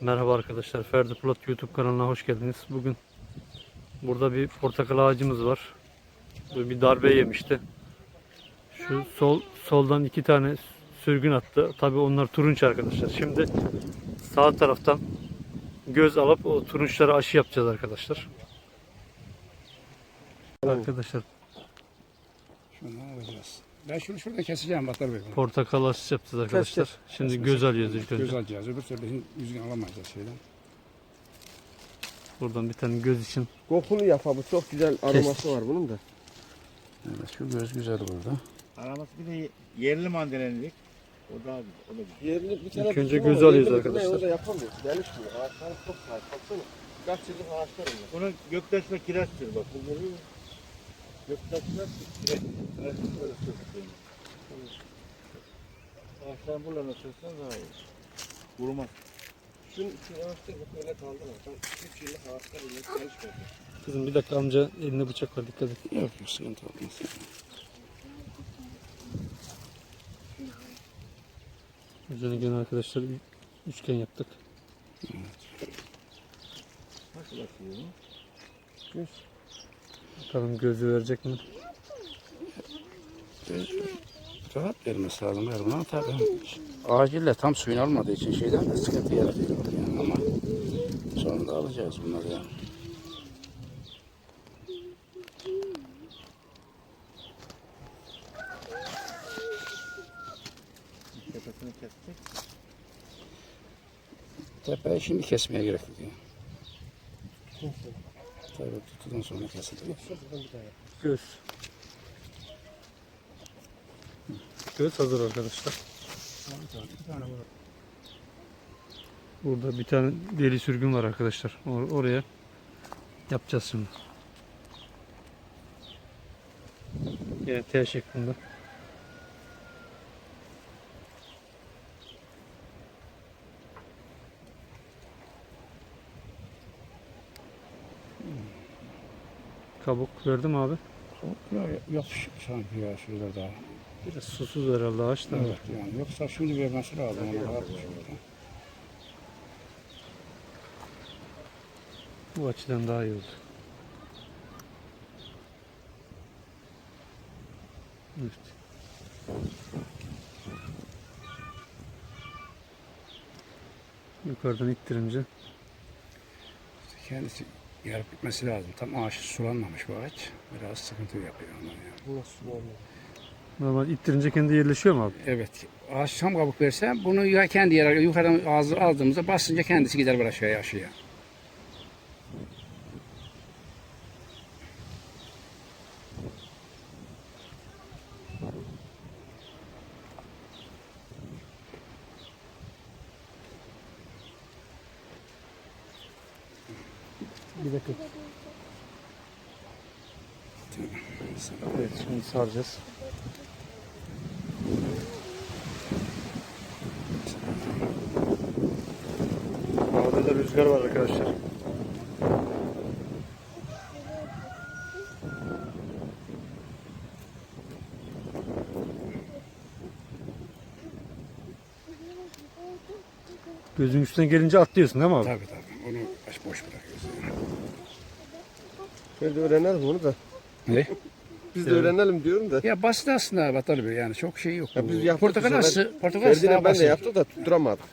Merhaba arkadaşlar. Ferdi Polat YouTube kanalına hoş geldiniz. Bugün burada bir portakal ağacımız var. Bu bir darbe yemişti. Şu sol soldan iki tane sürgün attı. Tabi onlar turunç arkadaşlar. Şimdi sağ taraftan göz alıp o turunçlara aşı yapacağız arkadaşlar. Arkadaşlar Şunu alacağız. Ben şunu şurada keseceğim Batar Bey. portakal aşısı yapacağız arkadaşlar. Şimdi göz alıyoruz ilk önce. Göz alacağız. Öbür türlü yüzünü alamayacağız şeyden. Buradan bir tane göz için Kokulu yapa bu çok güzel aroması var bunun da. Evet şu göz güzel burada. Araması bir de yerli mandalinalık. O da o da güzel. Yerini bir tane İlk önce ama alıyoruz arkadaşlar. O da yapamıyor. Gelişmiyor. Ağaçlar çok sahip. Baksana. Kaç yıllık ağaçlar onlar. Bunun göktaş ve kireçtir bak. Bu görüyor musun? Göktaş ve kireç. Kireç böyle sürtüyor. Ağaçların buralarına sürtsen daha iyi. Vurmaz. Şunun için ağaçlar bak öyle kaldı. Tam 3 yıllık ağaçlar bile gelişmedi. Kızım bir dakika amca elinde bıçak var dikkat et. Yok yok sıkıntı olmaz. Üzerine gene arkadaşlar bir üçgen yaptık. Nasıl bakıyor? Göz. Bakalım gözü verecek mi? Rahat vermesi lazım her zaman tabii. Acille tam suyunu almadığı için şeyden de sıkıntı yaratıyor yani ama sonunda alacağız bunları yani. Tepesini kesecek. Tepeyi şimdi kesmeye gerek yok yani. Tutudan sonra kesilir. Göz. Göz hazır arkadaşlar. Burada bir tane deri sürgün var arkadaşlar. Or- oraya yapacağız şimdi. Yine T şeklinde. Kabuk verdim abi. Ya, yapışık sanki ya şurada da. Biraz susuz herhalde ağaç da. Evet yani yoksa şimdi vermesi lazım. Rahat şurada. Bu açıdan daha iyi oldu. Evet. Yukarıdan ittirince Kendisi yarıp gitmesi lazım. Tam ağaç sulanmamış bu ağaç. Biraz sıkıntı yapıyor ona yani. Bu nasıl olmuyor? normal ittirince kendi yerleşiyor mu abi? Evet. Ağaç tam kabuk verse bunu ya kendi yer yukarıdan ağzı aldığımızda basınca kendisi gider bir aşağıya aşağıya. Bir dakika. Evet şimdi saracağız. Havada da rüzgar var arkadaşlar. Gözün üstüne gelince atlıyorsun değil mi abi? Tabii tabii. Onu boş bırakıyoruz. Şöyle de öğrenelim onu da. Ne? Biz de öğrenelim diyorum da. Ya basit aslında Batar Bey yani çok şey yok. Ya biz yaptık portakal sefer. portakal daha ben de basit. yaptık da tutturamadık.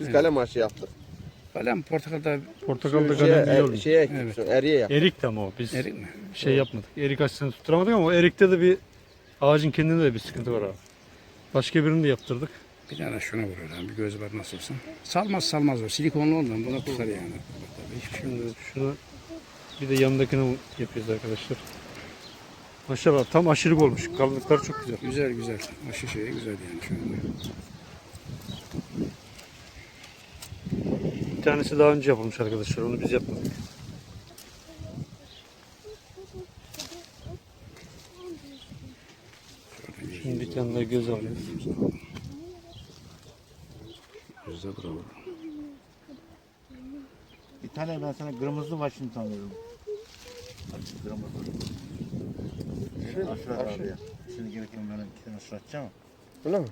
Biz kalem ağaçı yaptık. Kalem portakalda Portakalda Şeye, kalem er, oluyor. şeye ektik. Evet. sonra, Eriye yaptık. Erik de ama o. Biz erik mi? şey yapmadık. Erik açısını tutturamadık ama o erikte de bir ağacın kendinde de bir sıkıntı var abi. Başka birini de yaptırdık. Bir tane şuna vuruyor. Bir göz var nasılsa. Salmaz salmaz o. Silikonlu olduğundan buna tutar yani. Tabii hiçbir şey Şimdi olmaz. şunu bir de yanındakini yapıyoruz arkadaşlar. Maşallah tam aşırılık olmuş. Kalınlıklar çok güzel. Güzel güzel. Aşı şeyi güzel yani şu anda. Bir tanesi daha önce yapılmış arkadaşlar. Onu biz yapmadık. Şimdi bir tane daha göz alıyoruz. Gözde bravo. Bir tane ben sana kırmızı Washington veririm. Şöyle, Aşağı abi ya. Şimdi gereken ben iki tane sıratacağım. Öyle mi?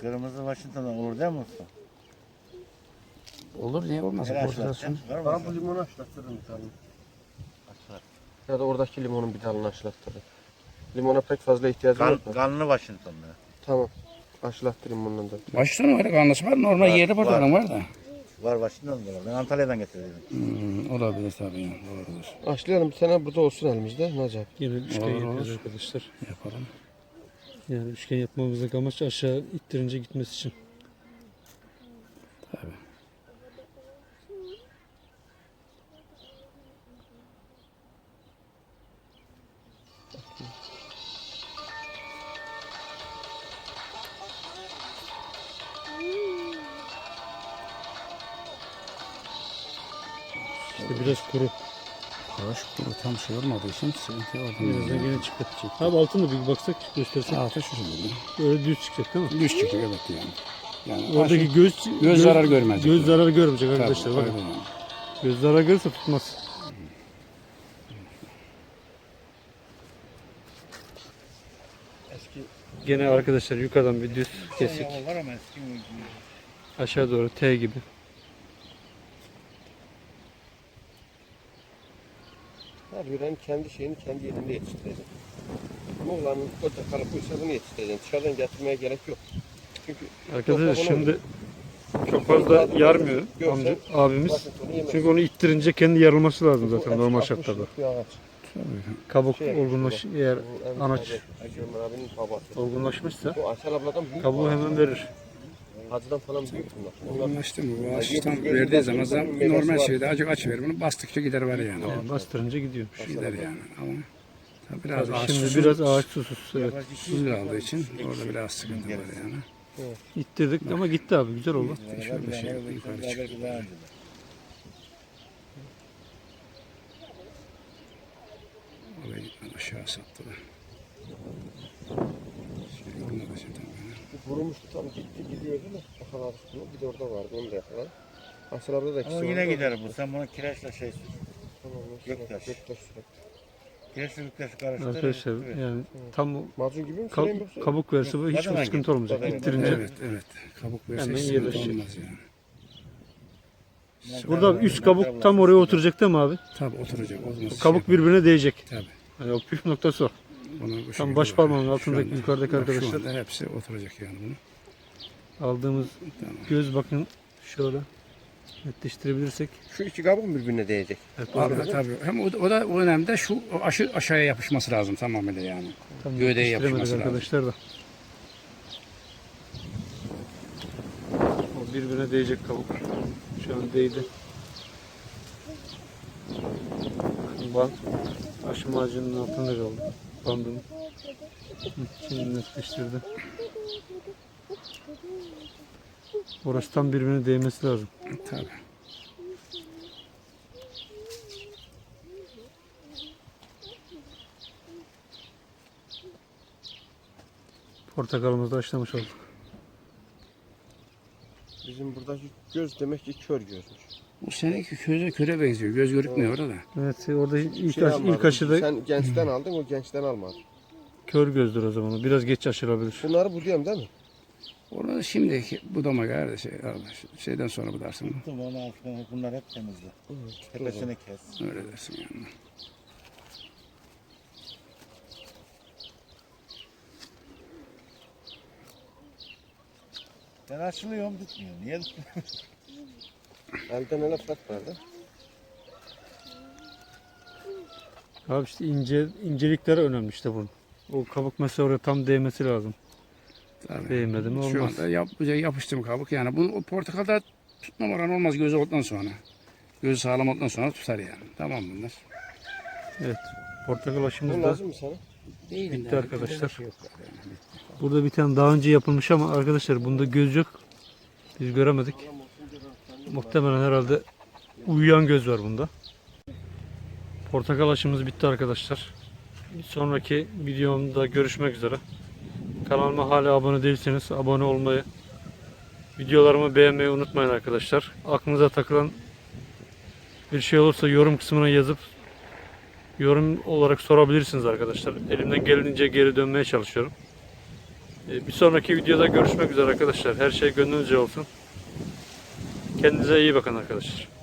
Kırmızı Washington'dan olur değil mi usta? Olur niye olmaz? Portakal Ben bu limonu açlattırırım bir tane. Ya da oradaki limonun bir dalını açlattırırım. Limona pek fazla ihtiyacım Kan, yok. da. kanlı Washington'da. Tamam. Açlattırayım bundan da. Baştan var. Normal Var, yerde portakal var da. Var var. Ben Antalya'dan getirdim. Hmm, olabilir tabii. ya, Doğrudur. Açlayalım bir tane burada olsun elimizde. Ne acaba? Yine üçgen Olur, yapıyoruz olur. arkadaşlar. Yapalım. Yani üçgen yapmamızdaki amaç aşağı ittirince gitmesi için. İşte biraz kuru. Hoş kuru tam şey olmadığı için sıkıntı oldu. Birazdan yine çıkar. Abi altını bir baksak göstersen. Altı şu şekilde. Böyle düz çıkacak değil mi? Düz çıkıyor evet yani. Yani Oradaki göz, göz zarar görmeyecek. Göz zarar görmeyecek Tabii, arkadaşlar. öyle Bakın. yani. Göz zarar görürse tutmaz. Eski Gene arkadaşlar yukarıdan bir düz kesik. Var ama eski mi? Aşağı doğru T gibi. Her yörenin kendi şeyini kendi yerinde yetiştirecek. Muğla'nın portakalı buysa bunu yetiştireceksin. Dışarıdan getirmeye gerek yok. Çünkü Arkadaşlar şimdi çok fazla yarmıyor amca, abimiz. Çünkü onu ittirince kendi yarılması lazım Bu zaten eski normal 60 şartlarda. Kabuk Şey, olgunlaş eğer Bu anaç olgunlaşmışsa Bu kabuğu bu hemen verir. Hacıdan falan büyük bunlar. Onlar Anlaştı mı? Bu yedi tam verdiği zaman zam- normal şeyde acık aç ver bunu bastıkça gider var yani. Yani bastırınca gidiyor. Gider yani ama tabii biraz ağaç Şimdi susuz, biraz ağaç susuz. Evet. susuz kaldığı için orada biraz sıkıntı var yani. İttirdik ama gitti abi güzel oldu. Şöyle şey yukarı çık. Oraya gitmeden aşağı sattılar. Şey olmadı böyle. Bu kurumuştu tam gitti gidiyordu da bunu. Bir de orada vardı onu da yakaladık. Aysel abla da ikisi Ama yine vardı. gider bu. Sen bunu kireçle şey sür. Tamam, Göktaş. Göktaş sürekli. Kireçle göktaşı karıştır. Arkadaşlar Evet. yani tam o Macun gibi mi süreyim yoksa? kabuk verse bu hiçbir Badana sıkıntı olmayacak. Badana. İttirince. Evet evet. Kabuk verse Hemen hiç sıkıntı yerleşecek. olmaz yani. Burada üst kabuk tam oraya oturacak değil mi abi? Tabii oturacak. Olmaz. Kabuk birbirine değecek. Tabii. Yani o püf noktası o. Bunu bu Tam baş parmağının altındaki anda- yukarıdaki arkadaşlar. Şu anda hepsi oturacak yani bunu. Aldığımız Tamam. göz bakın şöyle netleştirebilirsek. Şu iki kabuk mu birbirine değecek? Evet, Abi, tabii. Hem o, o da o önemli şu aşı aşağıya yapışması lazım tamamıyla yani. Tam gövdeye yapışması lazım. arkadaşlar da. O birbirine değecek kabuk. Şu an değdi. Bant aşım ağacının altında kaldı. Hı, Şimdi netleştirdi. Orası tam birbirine değmesi lazım. Tabii. Portakalımızı da haşlamış olduk. Bizim buradaki göz demek ki kör gözmüş. Bu seninki köze köre benziyor. Göz görükmüyor orada da. Evet orada ilk, Şey aş, almadım. ilk aşıda Sen gençten aldın o gençten almadın. kör gözdür o zaman. Biraz geç aşılabilir. Bunları bu diyorum değil mi? Orada şimdiki budama geldi şey, şeyden sonra budarsın. Tuttum onu altına bunlar hep temizle. Tepesini kes. Öyle dersin yani. Ben açılıyorum tutmuyor. Niye tutmuyor? Elden ele fark var da. Abi işte ince incelikleri önemli işte bunun. O kabuk mesela oraya tam değmesi lazım. Tabii. Değmedi mi Şu olmaz. anda yap, yapıştım kabuk yani. Bu o portakalda tutma oranı olmaz gözü olduktan sonra. Gözü sağlam olduktan sonra tutar yani. Tamam bunlar. Evet. Portakal aşımız Bu da lazım mı sana? Değil bitti arkadaşlar. Burada bir tane daha önce yapılmış ama arkadaşlar bunda göz yok. Biz göremedik. Muhtemelen herhalde uyuyan göz var bunda. Portakal aşımız bitti arkadaşlar. Bir sonraki videomda görüşmek üzere. Kanalıma hala abone değilseniz abone olmayı, videolarımı beğenmeyi unutmayın arkadaşlar. Aklınıza takılan bir şey olursa yorum kısmına yazıp yorum olarak sorabilirsiniz arkadaşlar. Elimden geldiğince geri dönmeye çalışıyorum. Ee, Bir sonraki videoda görüşmek üzere arkadaşlar. Her şey gönlünüzce olsun. Kendinize iyi bakın arkadaşlar.